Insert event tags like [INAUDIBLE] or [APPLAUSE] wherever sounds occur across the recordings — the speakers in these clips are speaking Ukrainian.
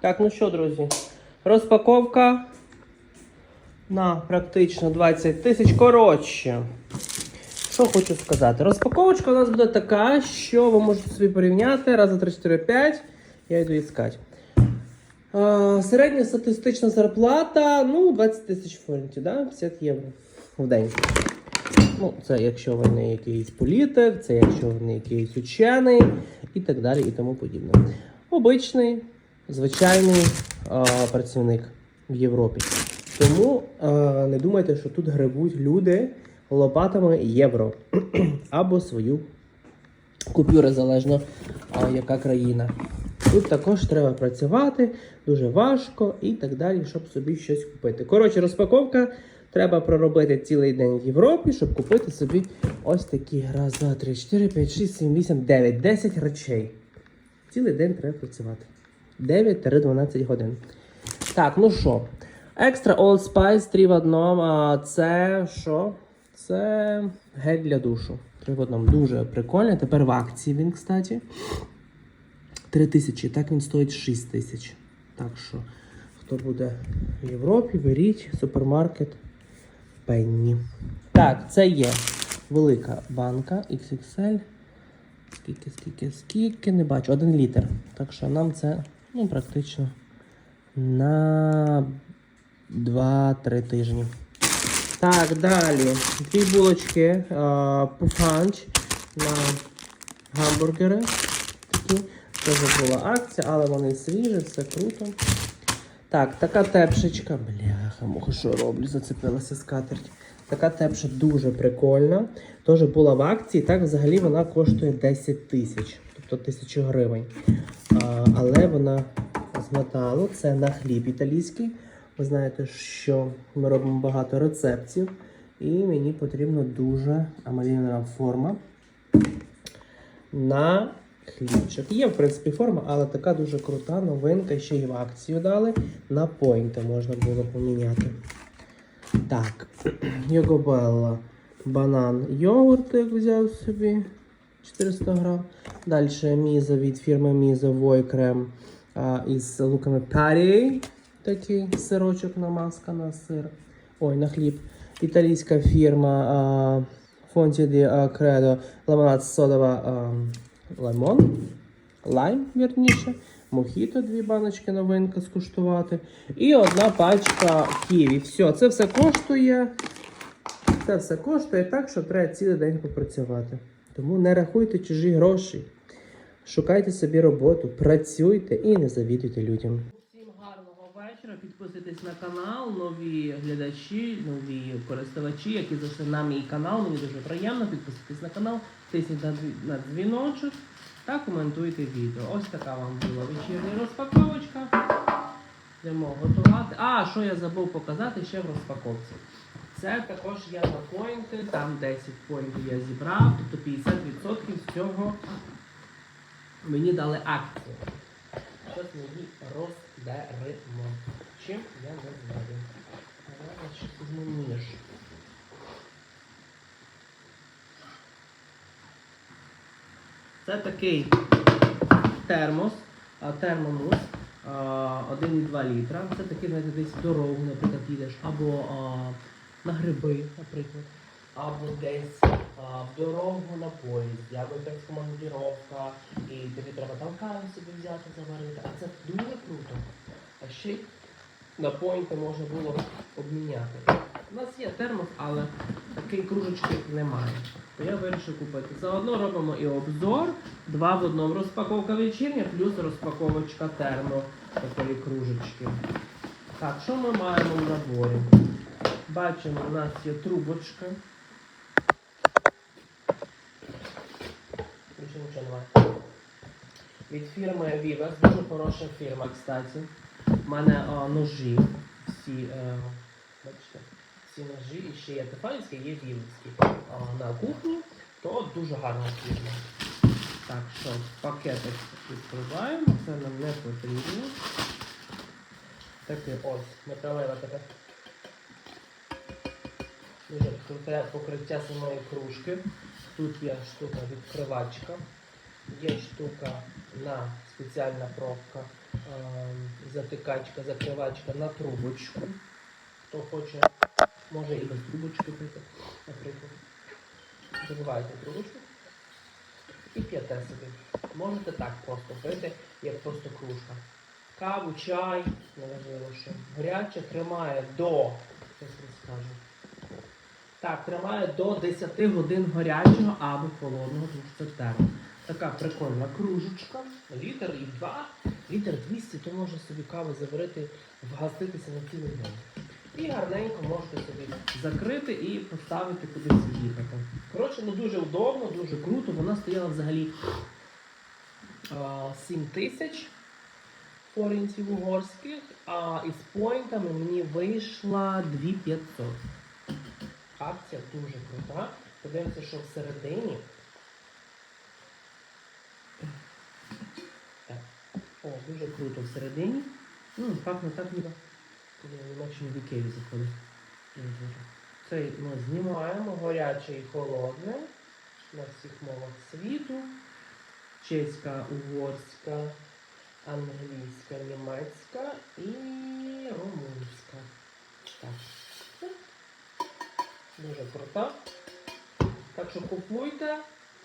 Так, ну що, друзі, розпаковка на практично 20 тисяч. Коротше, що хочу сказати. Розпаковочка у нас буде така, що ви можете собі порівняти. Раз, два, три, чотири, п'ять. Я йду іскати. А, середня статистична зарплата, ну, 20 тисяч фунтів, да? 50 євро в день. Ну, це якщо ви не якийсь політик, це якщо ви не якийсь учений і так далі, і тому подібне. Обичний, звичайний а, працівник в Європі. Тому а, не думайте, що тут грибуть люди лопатами євро [CLEARS THROAT] або свою купюру, залежно а, яка країна. Тут також треба працювати дуже важко і так далі, щоб собі щось купити. Коротше, розпаковка. Треба проробити цілий день в Європі, щоб купити собі ось такі. Раз, два, три, чотири, п'ять, шість, сім, вісім, дев'ять, десять речей. Цілий день треба працювати. 9-12 годин. Так, ну що? Extra Old Spice 3 в одному. А це що? Це гель для душу. 3 в одному. Дуже прикольно. Тепер в акції він, кстати. 3 тисячі. Так він стоїть 6 тисяч. Так що, хто буде в Європі, беріть супермаркет Пенні. Так, це є велика банка XXL. Скільки, скільки, скільки, не бачу. Один літр. Так що нам це ну, практично на 2-3 тижні. Так, далі. Дві булочки пуфанч на гамбургери. Такі. Це була акція, але вони свіжі, все круто. Так, така тепшечка. Бляха, муха, що роблю? Зацепилася скатерть. Така тепша дуже прикольна. Теж була в акції. Так, взагалі вона коштує 10 тисяч, тобто тисячу гривень. А, але вона з металу, це на хліб італійський. Ви знаєте, що ми робимо багато рецептів, і мені потрібна дуже амаліна форма на хлібчик. Є, в принципі, форма, але така дуже крута новинка. Ще й в акцію дали. На пойнти можна було поміняти. Так, [CLEARS THROAT] Йогобелла. Банан йогурт, як взяв собі 400 грам. Далі Міза від фірми Міза Вой крем а, із луками Парі. Такий сирочок намазка на сир. Ой, на хліб. Італійська фірма Фонті ді Кредо лимонад содова лимон. Лайм, вірніше. Мохіто, дві баночки новинка скуштувати. І одна пачка ківі. Все, це все коштує. Це все коштує так, що треба цілий день попрацювати. Тому не рахуйте чужі гроші. Шукайте собі роботу, працюйте і не завідуйте людям. Всім гарного вечора. Підписуйтесь на канал, нові глядачі, нові користувачі, які зайшли на мій канал. Мені дуже приємно. Підписуйтесь на канал, тисніть на дзвіночок та коментуйте відео. Ось така вам була вечірня розпаковочка. Йдемо готувати. А, що я забув показати ще в розпаковці. Це також є на поінти, там 10 поінтів я зібрав, тобто 50% з цього мені дали акцію. Щось ми її. Чим я не знаю. Щось візьму. Це такий термос, термомус 1,2 літра. Це такий, знаєте, десь дорогу, наприклад, їдеш, або на гриби, наприклад, або десь а, в дорогу на поїзді, або якась командіровка, і тобі треба там каву собі взяти, заварити. А це дуже круто. А ще на поінти можна було обміняти. У нас є термос, але такої кружечки немає. То я вирішив купити. Заодно робимо і обзор. Два в одному. Розпаковка вечірня, плюс розпаковочка термо такої кружечки. Так, що ми маємо в наборі? Бачимо, у нас є трубочка. Від фірми Vivas, дуже хороша фірма, кстати. У мене а, ножі. Всі, е, бачите, всі ножі і ще є тефанівські, є вівські. На кухні, то дуже гарна фірма. Так, що, пакетик відкриваємо, це нам не потрібно. Таке ось, металева така. Покриття самої кружки. Тут є штука відкривачка. Є штука на спеціальна пробка ем, затикачка, закривачка на трубочку. Хто хоче, може і без трубочки пити, наприклад. Забиваєте трубочку і п'єте собі. Можете так просто пити, як просто кружка. Каву, чай, неважливо що. Гаряче тримає до. Щось розкажу. Так, тримає до 10 годин гарячого або холодного, тому що термо. Така прикольна кружечка. Літр і два, літр 200, то може собі кави заварити, вгаститися на цілий день. І гарненько можете собі закрити і поставити кудись їхати. Коротше, ну дуже удобно, дуже круто. Вона стояла взагалі 7 тисяч форінців угорських, а із поінтами мені вийшла 2500. Акція дуже крута. Подивимося, що всередині. Так. О, дуже круто всередині. Ну, пахне так ніби. Коли в Ікеї заходить. Цей ми знімаємо гаряче і холодне на всіх мовах світу. Чеська, угорська, англійська, німецька і румунська. Так. Дуже крута. Так що купуйте,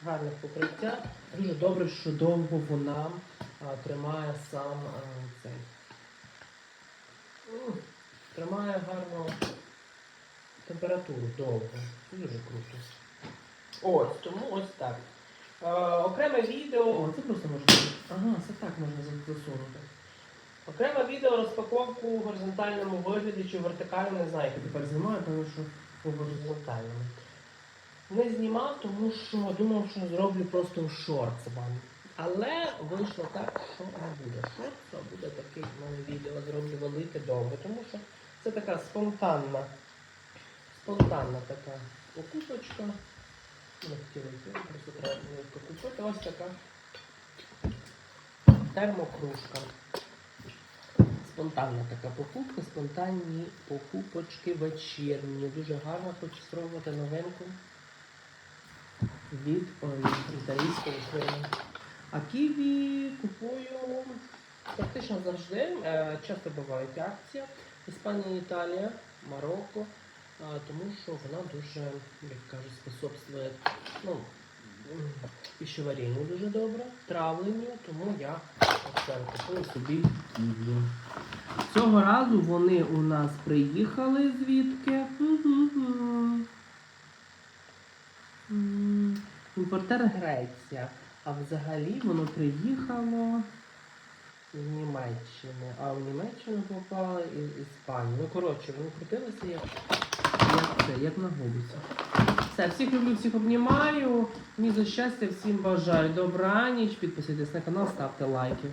гарне покриття. Дуже добре, що довго вона а, тримає сам а, цей. Тримає гарну температуру довго. Дуже круто. Ось, тому ось так. Е, окреме відео. О, це просто можна. Ага, це так можна засунути. Окреме відео розпаковку у горизонтальному вигляді чи вертикальному, не знаю, як тепер знімаю, тому що у горизонтальному. Не знімав, тому що думав, що зроблю просто в шортс вам. Але вийшло так, що не буде шортс, а буде таке в мене відео зроблю велике довге, тому що це така спонтанна, спонтанна така покупочка. Не хотіла йти, просто треба було. Ось така термокружка. Спонтанна така покупка, спонтанні покупочки вечірні. Дуже гарно хочу спробувати новинку від італійської фірми. А ківі купую практично завжди. Е, Часто бувають акція. Іспанія, Італія, Марокко. Тому що вона дуже, як кажуть, способствує ну, пищеварінню дуже добре, травленню, тому я купую собі ківі. Цього разу вони у нас приїхали звідки? Імпортер Греція. А взагалі воно приїхало з Німеччини. А в Німеччину попали із Іспанії. Ну, коротше, вони крутилися як, як це, як на губці. Все, всіх люблю, всіх обнімаю. Мені за щастя, всім бажаю. Добраніч. Підписуйтесь на канал, ставте лайки.